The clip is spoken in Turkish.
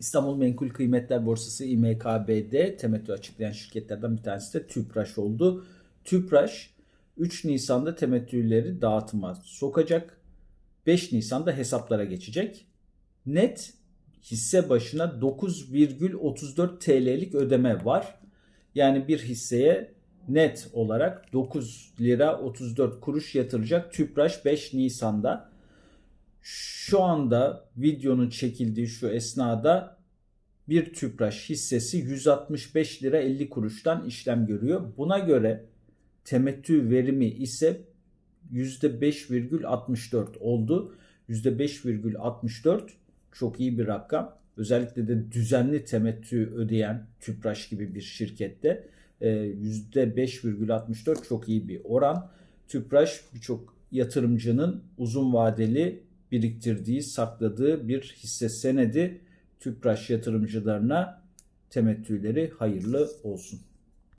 İstanbul Menkul Kıymetler Borsası İMKB'de temettü açıklayan şirketlerden bir tanesi de Tüpraş oldu. Tüpraş 3 Nisan'da temettüleri dağıtıma sokacak. 5 Nisan'da hesaplara geçecek. Net hisse başına 9,34 TL'lik ödeme var. Yani bir hisseye net olarak 9 lira 34 kuruş yatıracak Tüpraş 5 Nisan'da. Şu anda videonun çekildiği şu esnada bir Tüpraş hissesi 165 lira 50 kuruştan işlem görüyor. Buna göre temettü verimi ise %5,64 oldu. %5,64 çok iyi bir rakam. Özellikle de düzenli temettü ödeyen Tüpraş gibi bir şirkette e, %5,64 çok iyi bir oran. Tüpraş birçok yatırımcının uzun vadeli biriktirdiği, sakladığı bir hisse senedi. Tüpraş yatırımcılarına temettüleri hayırlı olsun.